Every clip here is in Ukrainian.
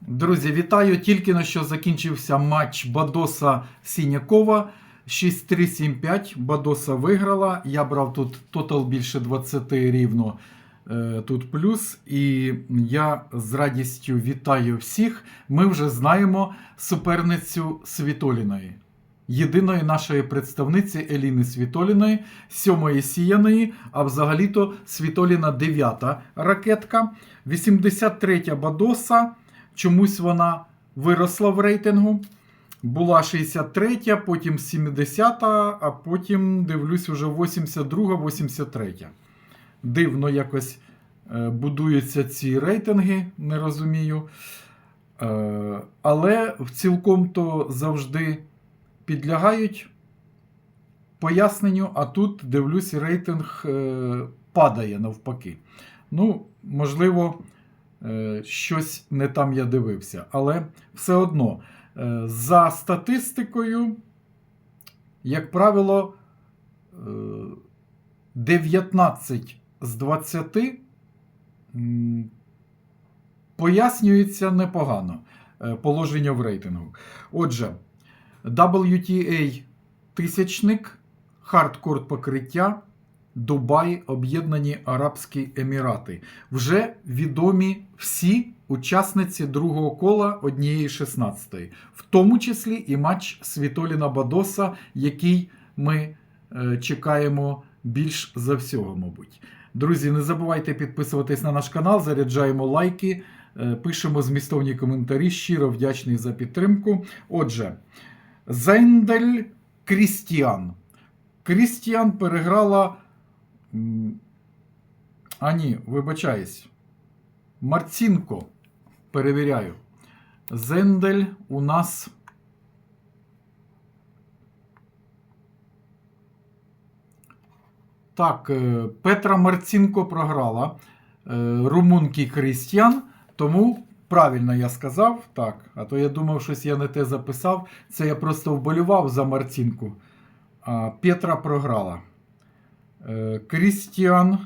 Друзі, вітаю! Тільки на що закінчився матч Бадоса Сінякова. 6-3-7-5. Бадоса виграла. Я брав тут тотал більше 20 рівно. е, Тут плюс. І я з радістю вітаю всіх. Ми вже знаємо суперницю Світоліної. Єдиної нашої представниці Еліни Світоліної, сьомої сіяної, а взагалі-то Світоліна дев'ята ракетка. 83 Бадоса. Чомусь вона виросла в рейтингу. Була 63, потім 70, а потім, дивлюсь, вже 82, 83. Дивно якось е, будуються ці рейтинги, не розумію. Е, але в цілком то завжди підлягають поясненню, а тут, дивлюсь, рейтинг е, падає навпаки. Ну, можливо, щось не там я дивився. Але все одно, е, за статистикою, як правило, е, 19 з 20 пояснюється непогано е, положення в рейтингу. Отже, WTA тисячник, хардкорт покриття, Дубай, Об'єднані Арабські Емірати. Вже відомі всі учасниці другого кола однієї 16 в тому числі і матч Світоліна Бадоса, який ми е, чекаємо більш за всього, мабуть. Друзі, не забувайте підписуватись на наш канал, заряджаємо лайки, е, пишемо змістовні коментарі. Щиро вдячний за підтримку. Отже, Зендель Крістіан. Крістіан переграла. А ні, вибачаюсь. Марцінко. Перевіряю. Зендель у нас. Так, е, Петра Марцінко програла е, румунки Крістіан, тому правильно я сказав. Так, а то я думав, щось я не те записав. Це я просто вболював за Марцінку. А Петра програла. Крістіан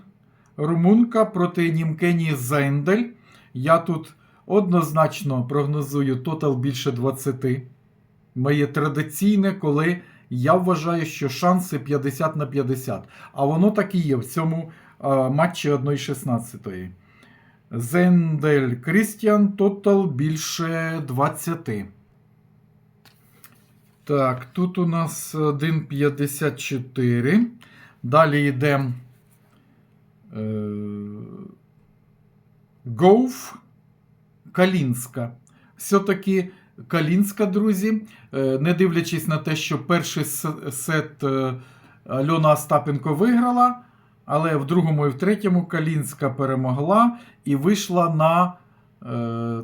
Румунка проти Німкені Зендель. Я тут однозначно прогнозую тотал більше 20. Моє традиційне, коли я вважаю, що шанси 50 на 50. А воно так і є в цьому матчі 1-16. Зендель Крістіан тотал більше 20. Так, тут у нас 1,54. Далі йдемо. Е, Гоуф Калінська. Все-таки Калінська, друзі, е, не дивлячись на те, що перший сет е, Альона Остапенко виграла, але в другому і в третьому Калінська перемогла і вийшла на е,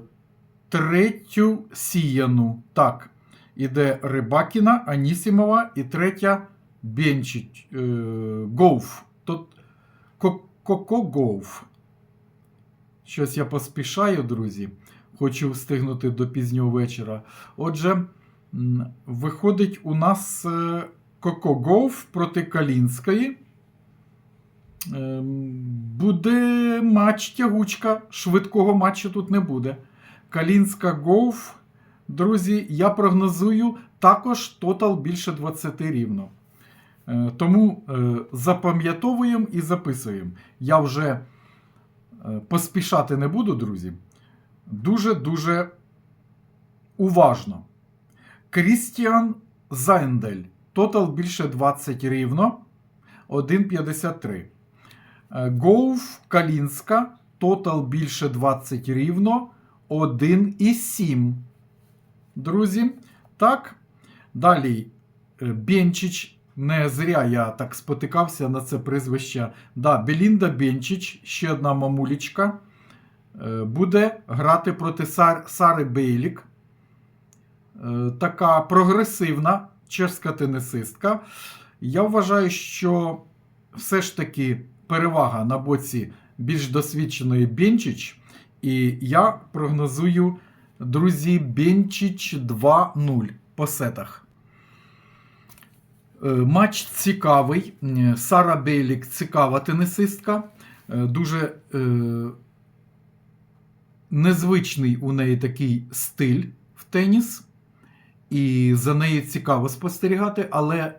третю сіяну. Так, іде Рибакіна, Анісімова і третя Бенчич, е, Гоуф. Тут Коко Гоуф. Щось я поспішаю, друзі. Хочу встигнути до пізнього вечора. Отже, виходить у нас е, Коко Гоуф проти Калінської. Ем, Буде матч тягучка. Швидкого матчу тут не буде. Калінська Гоуф. Друзі, я прогнозую також тотал більше 20 рівно. Е, Тому е, запам'ятовуємо і записуємо. Я вже е, поспішати не буду, друзі. Дуже-дуже уважно. Крістіан Зайндель. Тотал більше 20 рівно. 1,53. Е, Гоуф Калінська. Тотал більше 20 рівно. 1,7. Друзі. Так. Далі Бенчич. Не зря я так спотикався на це прізвище. Да, Белінда Бенчич, ще одна мамулічка, е, буде грати проти Сар- Сари Бейлік. Е, Така прогресивна чешська тенісистка. Я вважаю, що все ж таки перевага на боці більш досвідченої Бенчич. І я прогнозую, друзі, Бенчич 2-0 по сетах. Е, Матч цікавий. Е, Сара Бейлік цікава тенісистка. Е, Дуже е, незвичний у неї такий стиль в теніс, і за нею цікаво спостерігати, але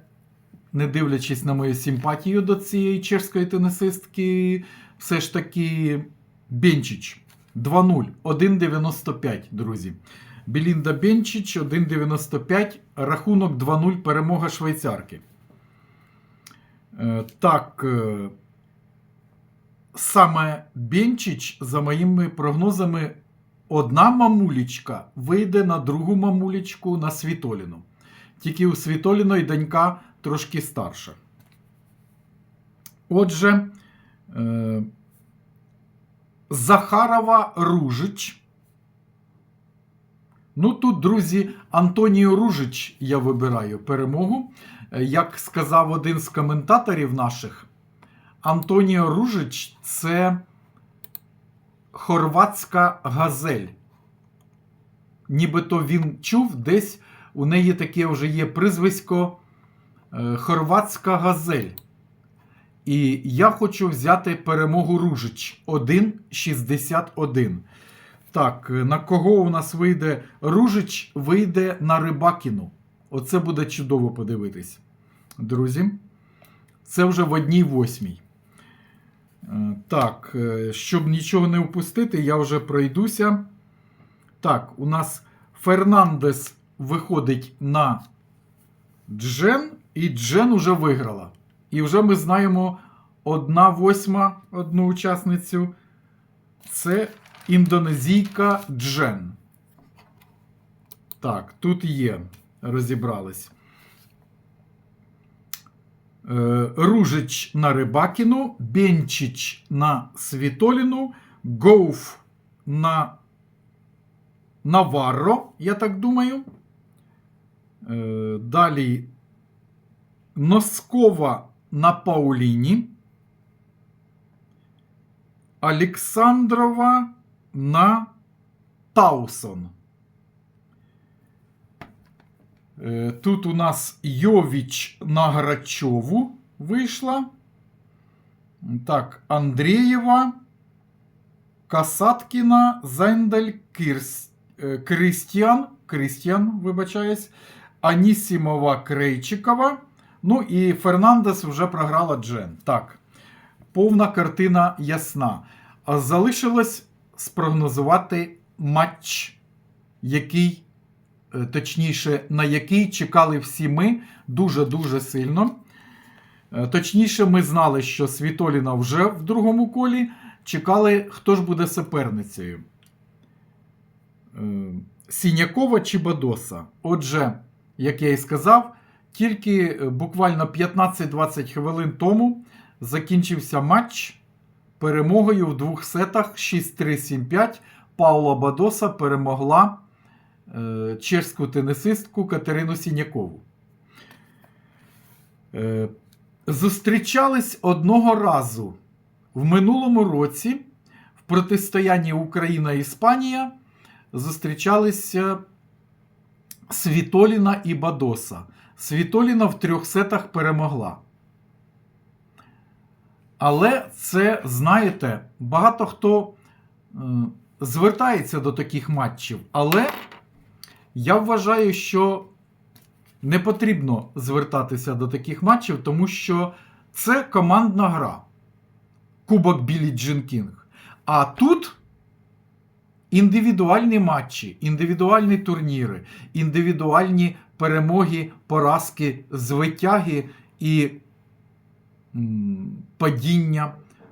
не дивлячись на мою симпатію до цієї чешської тенісистки, все ж таки Бенчич 2-0, 1,95, друзі. Білінда Бенчич 1,95, рахунок 2-0, перемога швейцарки. Е, Так, е, саме Бенчич, за моїми прогнозами, одна мамулічка вийде на другу мамулічку на Світоліну. Тільки у Світоліної донька трошки старша. Отже, е, Захарова Ружич. Ну, тут, друзі, Антоніо Ружич я вибираю перемогу. Е, Як сказав один з коментаторів наших, Антоніо Ружич це хорватська газель. Нібито він чув, десь у неї таке вже є прізвисько е, хорватська газель. І я хочу взяти перемогу Ружич 1,61. Так, на кого у нас вийде Ружич? Вийде на Рибакіну. Оце буде чудово подивитись. Друзі, це вже в одній восьмій. Е, Так, е, щоб нічого не упустити, я вже пройдуся. Так, у нас Фернандес виходить на Джен, і Джен уже виграла. І вже ми знаємо одна восьма одну учасницю. Це індонезійка Джен. Так, тут є. Розібрались. Е, Ружич на Рибакіну, Бенчич на Світоліну, Гоуф на Наварро, я так думаю. Е, Далі Носкова на Пауліні. Олександрова на Таусон. Е, Тут у нас Йовіч на Грачову вийшла. Так, Андрієва, Касаткіна, Зендель, Кирс, е, Кристіан, Кристіан, вибачаюсь, Анісімова Крейчикова. Ну і Фернандес вже програла Джен. Так, повна картина ясна. Залишилось спрогнозувати матч, який е, точніше, на який чекали всі ми дуже-дуже сильно. Е, Точніше, ми знали, що Світоліна вже в другому колі. Чекали, хто ж буде суперницею. Е, Сінякова чи Бадоса. Отже, як я і сказав, тільки буквально 15-20 хвилин тому закінчився матч перемогою в двох сетах 6-3-7-5. Паула Бадоса перемогла е, чешську тенісистку Катерину Сінякову. Е, зустрічались одного разу в минулому році в протистоянні Україна-Іспанія. Зустрічалися Світоліна і Бадоса. Світоліна в трьох сетах перемогла. Але це, знаєте, багато хто е, звертається до таких матчів. Але я вважаю, що не потрібно звертатися до таких матчів, тому що це командна гра. Кубок Білі Джин Кінг. А тут індивідуальні матчі, індивідуальні турніри, індивідуальні перемоги, поразки, звитяги і падіння.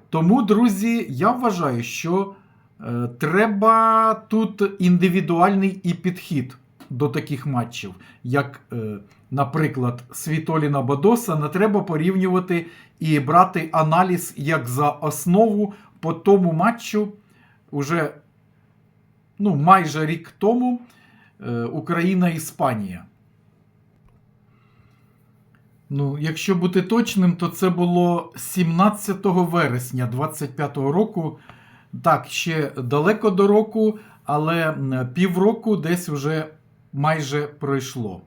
Тому, друзі, я вважаю, що е, треба тут індивідуальний і підхід до таких матчів, як, е, наприклад, Світоліна Бадоса, не треба порівнювати і брати аналіз як за основу по тому матчу уже ну, майже рік тому е, Україна-Іспанія. Ну, якщо бути точним, то це було 17 вересня 25-го року. Так, ще далеко до року, але півроку десь вже майже пройшло.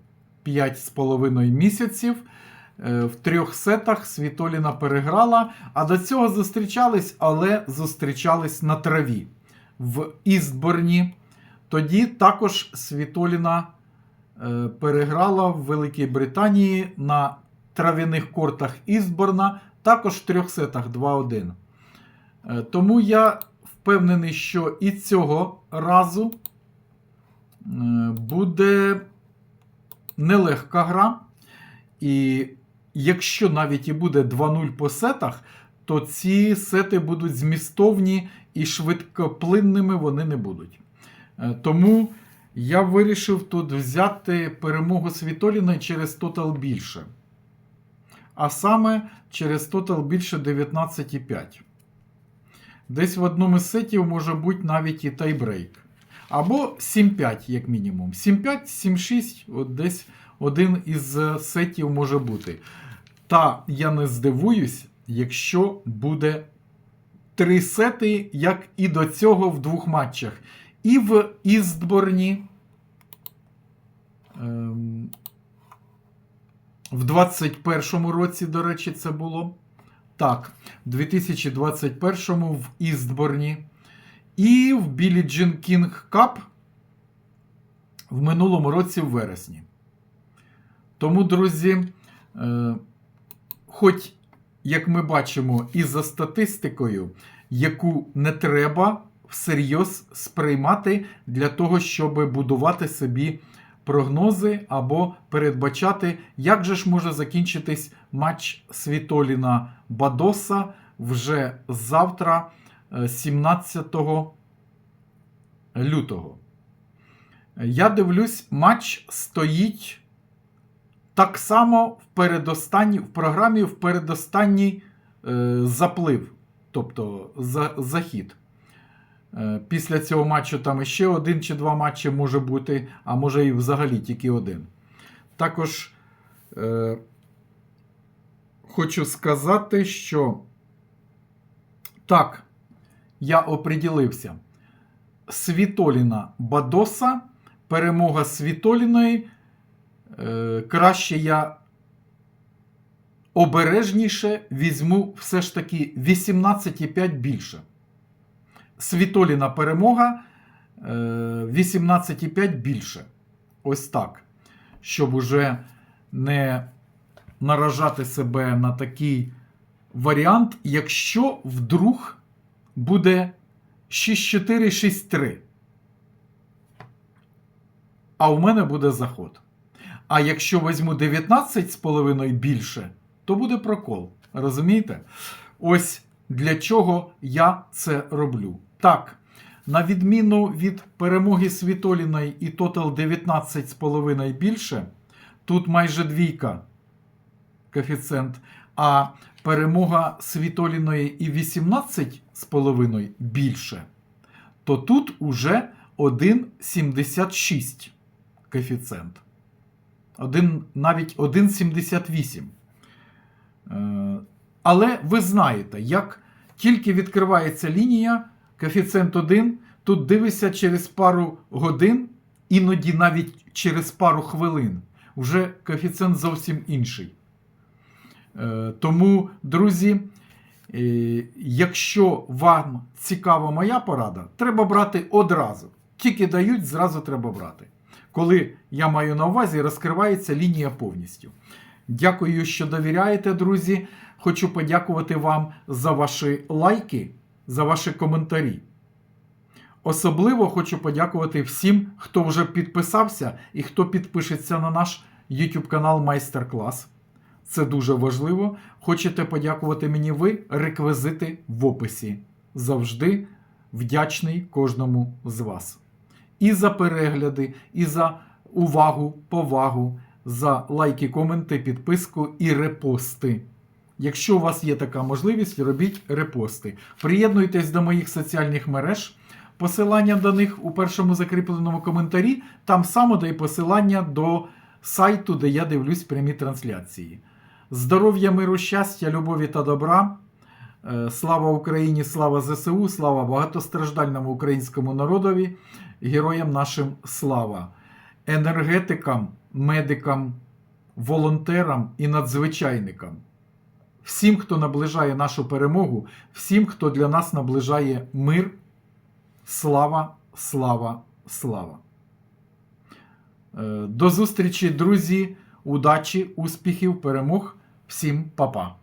5,5 місяців. Е, В трьох сетах Світоліна переграла, а до цього зустрічались, але зустрічались на траві. в Істборні. Тоді також Світоліна е, переграла в Великій Британії на трав'яних кортах Істборна, також в трьох сетах 2-1. Е, Тому я впевнений, що і цього разу е, буде нелегка гра. І якщо навіть і буде 2-0 по сетах, то ці сети будуть змістовні і швидкоплинними вони не будуть. Е, Тому я вирішив тут взяти перемогу Світоліна через тотал більше. А саме через тотал більше 19,5. Десь в одному з сетів може бути навіть і тайбрейк. Або 7-5, як мінімум. 7-5, 7-6, от десь один із е, сетів може бути. Та я не здивуюсь, якщо буде три сети, як і до цього в двох матчах. І в Істборні. Ем, в 21-му році, до речі, це було. Так, в 2021-му в Істборні. І в Білі Джин Кінг Кап в минулому році в вересні. Тому, друзі, е, хоч, як ми бачимо, і за статистикою, яку не треба всерйоз сприймати для того, щоб будувати собі прогнози або передбачати, як же ж може закінчитись матч Світоліна Бадоса вже завтра, е, 17 лютого. Я дивлюсь, матч стоїть так само в передостанній, в програмі в передостанній е, заплив, тобто за, захід. Е, після цього матчу там ще один чи два матчі може бути, а може і взагалі тільки один. Також е, хочу сказати, що так, я оприділився. Світоліна Бадоса, перемога Світоліної. Е, краще я обережніше візьму все ж таки 18,5 більше. Світоліна перемога е, 18,5 більше. Ось так. Щоб уже не наражати себе на такий варіант, якщо вдруг буде 6-4, 6-3. А у мене буде заход. А якщо візьму 19,5 більше, то буде прокол. Розумієте? Ось для чого я це роблю. Так, на відміну від перемоги Світоліної і тотал 19,5 більше, тут майже двійка коефіцієнт, а перемога Світоліної і 18,5 більше, то тут уже 1,76 коефіцієнт. Один, навіть 1,78. Але ви знаєте, як тільки відкривається лінія, коефіцієнт 1, тут дивишся через пару годин, іноді навіть через пару хвилин. Вже коефіцієнт зовсім інший. Е, Тому, друзі, е, якщо вам цікава моя порада, треба брати одразу. Тільки дають, зразу треба брати. Коли я маю на увазі, розкривається лінія повністю. Дякую, що довіряєте, друзі. Хочу подякувати вам за ваші лайки, за ваші коментарі. Особливо хочу подякувати всім, хто вже підписався і хто підпишеться на наш YouTube канал Майстер-клас. Це дуже важливо. Хочете подякувати мені ви? Реквізити в описі. Завжди вдячний кожному з вас. І за перегляди, і за увагу, повагу, за лайки, коменти, підписку і репости. Якщо у вас є така можливість, робіть репости. Приєднуйтесь до моїх соціальних мереж. Посилання до них у першому закріпленому коментарі. Там само де й посилання до сайту, де я дивлюсь прямі трансляції. Здоров'я, миру, щастя, любові та добра. Е, Слава Україні, слава ЗСУ, слава багатостраждальному українському народові, героям нашим слава, енергетикам, медикам, волонтерам і надзвичайникам. Всім, хто наближає нашу перемогу, всім, хто для нас наближає мир, Слава, слава, слава! Е, До зустрічі, друзі! Удачі, успіхів, перемог! Всім па-па!